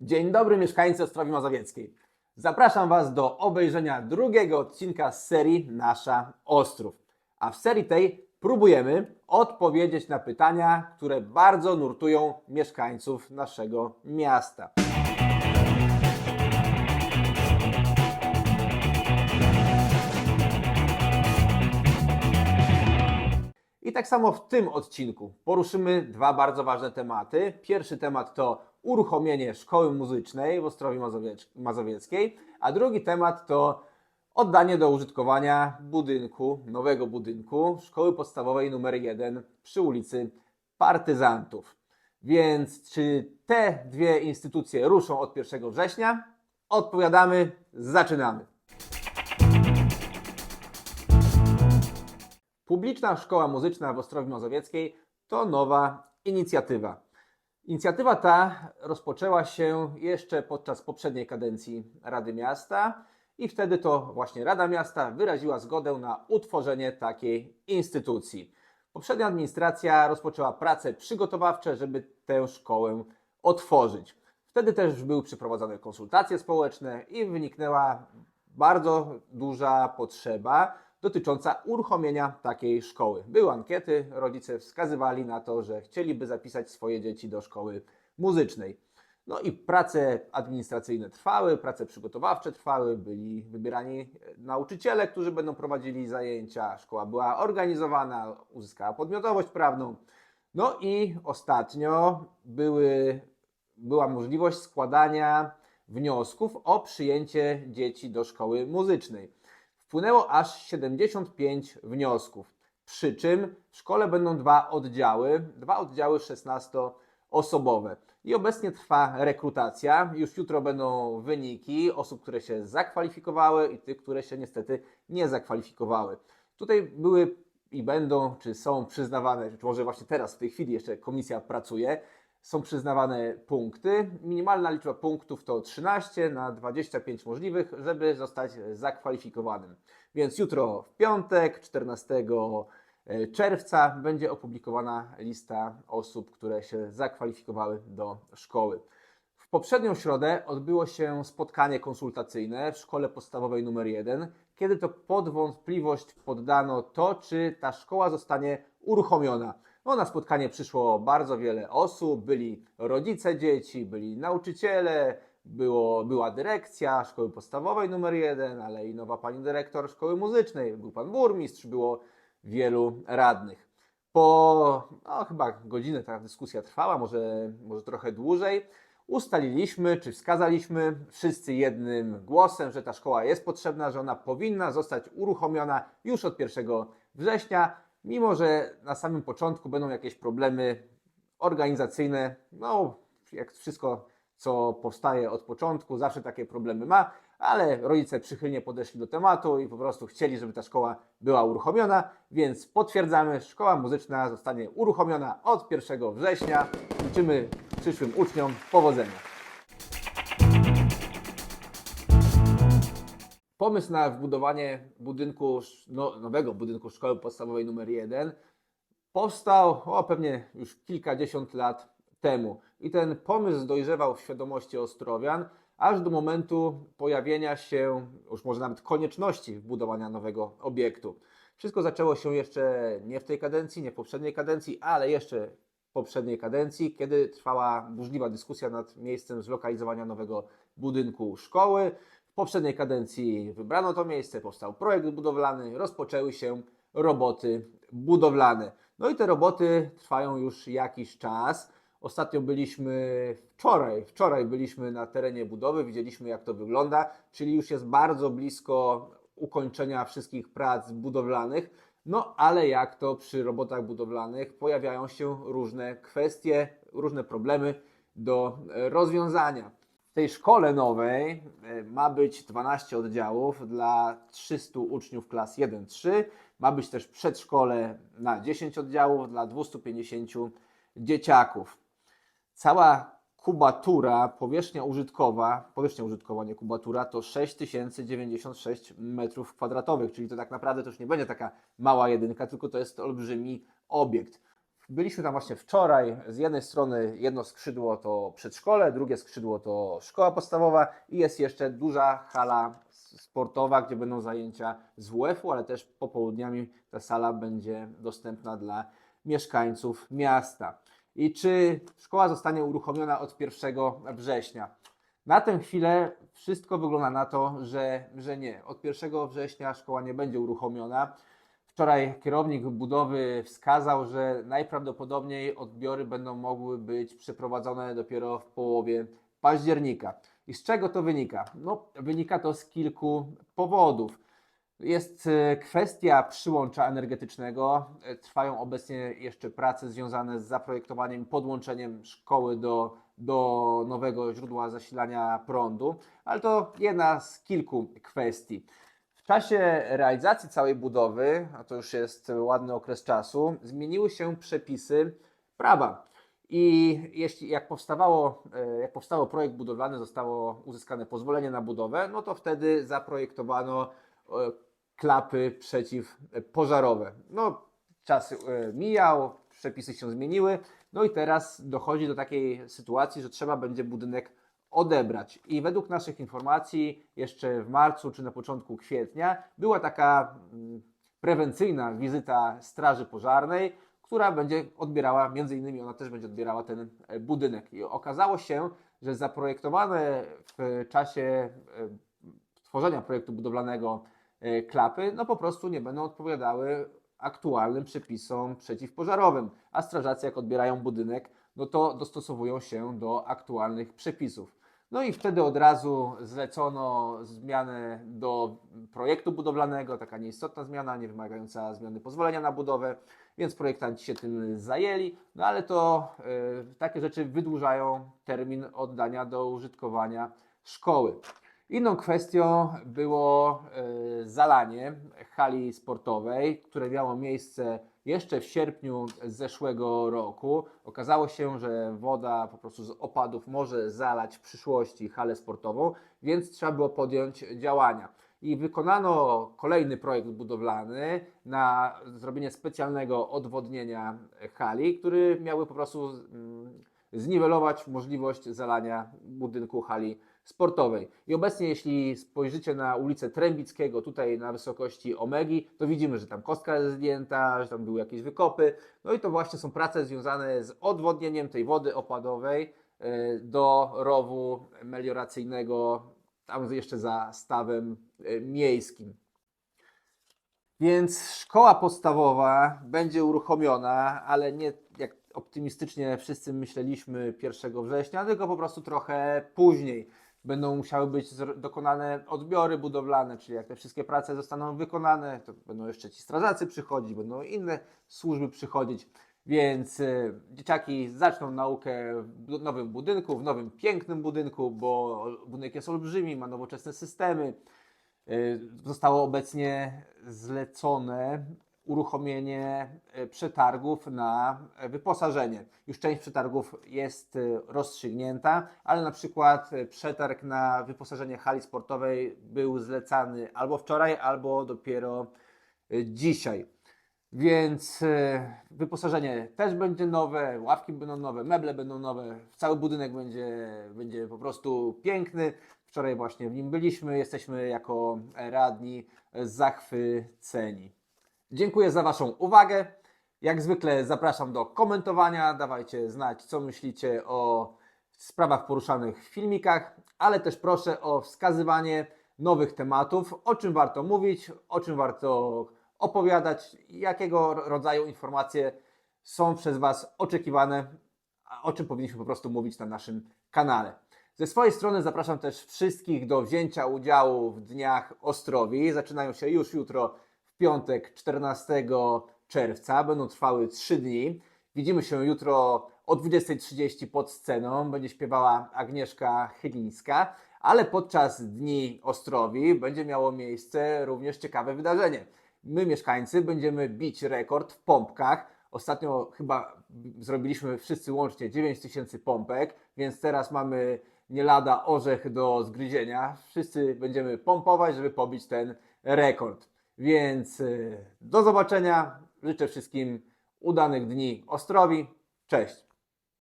Dzień dobry mieszkańcy Ostrowi Mazowieckiej. Zapraszam Was do obejrzenia drugiego odcinka z serii Nasza Ostrów. A w serii tej próbujemy odpowiedzieć na pytania, które bardzo nurtują mieszkańców naszego miasta. I tak samo w tym odcinku poruszymy dwa bardzo ważne tematy. Pierwszy temat to uruchomienie szkoły muzycznej w Ostrowi Mazowiecz- Mazowieckiej, a drugi temat to oddanie do użytkowania budynku, nowego budynku szkoły podstawowej numer 1 przy ulicy Partyzantów. Więc czy te dwie instytucje ruszą od 1 września? Odpowiadamy, zaczynamy. Publiczna Szkoła Muzyczna w Ostrowi Mazowieckiej to nowa inicjatywa. Inicjatywa ta rozpoczęła się jeszcze podczas poprzedniej kadencji Rady Miasta i wtedy to właśnie Rada Miasta wyraziła zgodę na utworzenie takiej instytucji. Poprzednia administracja rozpoczęła prace przygotowawcze, żeby tę szkołę otworzyć. Wtedy też były przeprowadzone konsultacje społeczne i wyniknęła bardzo duża potrzeba dotycząca uruchomienia takiej szkoły. Były ankiety, rodzice wskazywali na to, że chcieliby zapisać swoje dzieci do szkoły muzycznej. No i prace administracyjne trwały, prace przygotowawcze trwały, byli wybierani e, nauczyciele, którzy będą prowadzili zajęcia, szkoła była organizowana, uzyskała podmiotowość prawną. No i ostatnio były, była możliwość składania wniosków o przyjęcie dzieci do szkoły muzycznej. Wpłynęło aż 75 wniosków. Przy czym w szkole będą dwa oddziały, dwa oddziały 16-osobowe. I obecnie trwa rekrutacja. Już jutro będą wyniki osób, które się zakwalifikowały i tych, które się niestety nie zakwalifikowały. Tutaj były i będą, czy są przyznawane, czy może właśnie teraz, w tej chwili jeszcze komisja pracuje, są przyznawane punkty. Minimalna liczba punktów to 13 na 25 możliwych, żeby zostać zakwalifikowanym. Więc jutro w piątek, 14 czerwca, będzie opublikowana lista osób, które się zakwalifikowały do szkoły. W poprzednią środę odbyło się spotkanie konsultacyjne w szkole podstawowej numer 1, kiedy to pod wątpliwość poddano to, czy ta szkoła zostanie uruchomiona. No, na spotkanie przyszło bardzo wiele osób, byli rodzice dzieci, byli nauczyciele, było, była dyrekcja szkoły podstawowej numer 1, ale i nowa pani dyrektor szkoły muzycznej, był pan burmistrz, było wielu radnych. Po no, chyba godzinę ta dyskusja trwała, może, może trochę dłużej. Ustaliliśmy, czy wskazaliśmy wszyscy jednym głosem, że ta szkoła jest potrzebna, że ona powinna zostać uruchomiona już od 1 września, mimo że na samym początku będą jakieś problemy organizacyjne. No, jak wszystko, co powstaje od początku, zawsze takie problemy ma, ale rodzice przychylnie podeszli do tematu i po prostu chcieli, żeby ta szkoła była uruchomiona, więc potwierdzamy, szkoła muzyczna zostanie uruchomiona od 1 września. Życzymy przyszłym uczniom powodzenia. Pomysł na wbudowanie budynku, no, nowego budynku szkoły podstawowej numer 1 powstał o, pewnie już kilkadziesiąt lat temu. I ten pomysł dojrzewał w świadomości Ostrowian, aż do momentu pojawienia się, już może nawet konieczności wbudowania nowego obiektu. Wszystko zaczęło się jeszcze nie w tej kadencji, nie w poprzedniej kadencji, ale jeszcze w poprzedniej kadencji, kiedy trwała burzliwa dyskusja nad miejscem zlokalizowania nowego budynku szkoły. Poprzedniej kadencji wybrano to miejsce, powstał projekt budowlany, rozpoczęły się roboty budowlane. No i te roboty trwają już jakiś czas. Ostatnio byliśmy wczoraj, wczoraj byliśmy na terenie budowy, widzieliśmy jak to wygląda, czyli już jest bardzo blisko ukończenia wszystkich prac budowlanych. No ale jak to przy robotach budowlanych pojawiają się różne kwestie, różne problemy do rozwiązania. Tej szkole nowej e, ma być 12 oddziałów dla 300 uczniów klas 1-3. Ma być też przedszkole na 10 oddziałów dla 250 dzieciaków. Cała kubatura, powierzchnia użytkowa, powierzchnia użytkowa, nie kubatura, to 6096 m2, czyli to tak naprawdę to już nie będzie taka mała jedynka, tylko to jest olbrzymi obiekt. Byliśmy tam właśnie wczoraj. Z jednej strony jedno skrzydło to przedszkole, drugie skrzydło to szkoła podstawowa i jest jeszcze duża hala sportowa, gdzie będą zajęcia z WF-u, ale też popołudniami ta sala będzie dostępna dla mieszkańców miasta. I czy szkoła zostanie uruchomiona od 1 września? Na tę chwilę wszystko wygląda na to, że, że nie. Od 1 września szkoła nie będzie uruchomiona. Wczoraj kierownik budowy wskazał, że najprawdopodobniej odbiory będą mogły być przeprowadzone dopiero w połowie października. I z czego to wynika? No, wynika to z kilku powodów. Jest e, kwestia przyłącza energetycznego. E, Trwają obecnie jeszcze prace związane z zaprojektowaniem, podłączeniem szkoły do, do nowego źródła zasilania prądu, ale to jedna z kilku kwestii. Czasie realizacji całej budowy, a to już jest ładny okres czasu, zmieniły się przepisy prawa. I jeśli jak powstawało, e, jak powstało projekt budowlany, zostało uzyskane pozwolenie na budowę, no to wtedy zaprojektowano e, klapy przeciwpożarowe. No, czas e, mijał, przepisy się zmieniły, no i teraz dochodzi do takiej sytuacji, że trzeba będzie budynek odebrać. I według naszych informacji, jeszcze w marcu czy na początku kwietnia, była taka mm, prewencyjna wizyta Straży Pożarnej, która będzie odbierała, między innymi ona też będzie odbierała ten e, budynek. I okazało się, że zaprojektowane w czasie e, tworzenia projektu budowlanego e, klapy, no po prostu nie będą odpowiadały aktualnym przepisom przeciwpożarowym, a strażacy jak odbierają budynek, no to dostosowują się do aktualnych przepisów. No i wtedy od razu zlecono zmianę do projektu budowlanego, taka nieistotna zmiana, nie wymagająca zmiany pozwolenia na budowę, więc projektanci się tym zajęli, no ale to y, takie rzeczy wydłużają termin oddania do użytkowania szkoły. Inną kwestią było y, zalanie hali sportowej, które miało miejsce jeszcze w sierpniu zeszłego roku. Okazało się, że woda po prostu z opadów może zalać w przyszłości halę sportową, więc trzeba było podjąć działania. I wykonano kolejny projekt budowlany na zrobienie specjalnego odwodnienia hali, który miały po prostu mm, zniwelować możliwość zalania budynku hali sportowej. I obecnie, jeśli spojrzycie na ulicę Trębickiego, tutaj na wysokości Omegi, to widzimy, że tam kostka jest zdjęta, że tam były jakieś wykopy. No i to właśnie są prace związane z odwodnieniem tej wody opadowej e, do rowu melioracyjnego, tam jeszcze za stawem e, miejskim. Więc szkoła podstawowa będzie uruchomiona, ale nie jak optymistycznie wszyscy myśleliśmy 1 września, tylko po prostu trochę później. Będą musiały być dokonane odbiory budowlane, czyli jak te wszystkie prace zostaną wykonane, to będą jeszcze ci strażacy przychodzić, będą inne służby przychodzić. Więc y, dzieciaki zaczną naukę w nowym budynku, w nowym pięknym budynku, bo budynek jest olbrzymi, ma nowoczesne systemy. Y, Zostało obecnie zlecone uruchomienie y, przetargów na y, wyposażenie. Już część przetargów jest y, rozstrzygnięta, ale na przykład przetarg na wyposażenie hali sportowej był zlecany albo wczoraj, albo dopiero dzisiaj. Więc wyposażenie też będzie nowe, ławki będą nowe, meble będą nowe, cały budynek będzie, będzie po prostu piękny. Wczoraj właśnie w nim byliśmy, jesteśmy jako radni zachwyceni. Dziękuję za Waszą uwagę. Jak zwykle zapraszam do komentowania, dawajcie znać, co myślicie o sprawach poruszanych w filmikach, ale też proszę o wskazywanie nowych tematów, o czym warto mówić, o czym warto opowiadać, jakiego rodzaju informacje są przez Was oczekiwane, o czym powinniśmy po prostu mówić na naszym kanale. Ze swojej strony zapraszam też wszystkich do wzięcia udziału w Dniach Ostrowi. Zaczynają się już jutro, piątek 14 czerwca. Będą trwały 3 dni. Widzimy się jutro o 20.30 pod sceną. Będzie śpiewała Agnieszka Chylińska, ale podczas Dni Ostrowi będzie miało miejsce również ciekawe wydarzenie. My, mieszkańcy, będziemy bić rekord w pompkach. Ostatnio chyba zrobiliśmy wszyscy łącznie 9 tysięcy pompek, więc teraz mamy nie lada orzech do zgryzienia. Wszyscy będziemy pompować, żeby pobić ten rekord. Więc y, do zobaczenia. Życzę wszystkim Udanych dni Ostrowi. Cześć.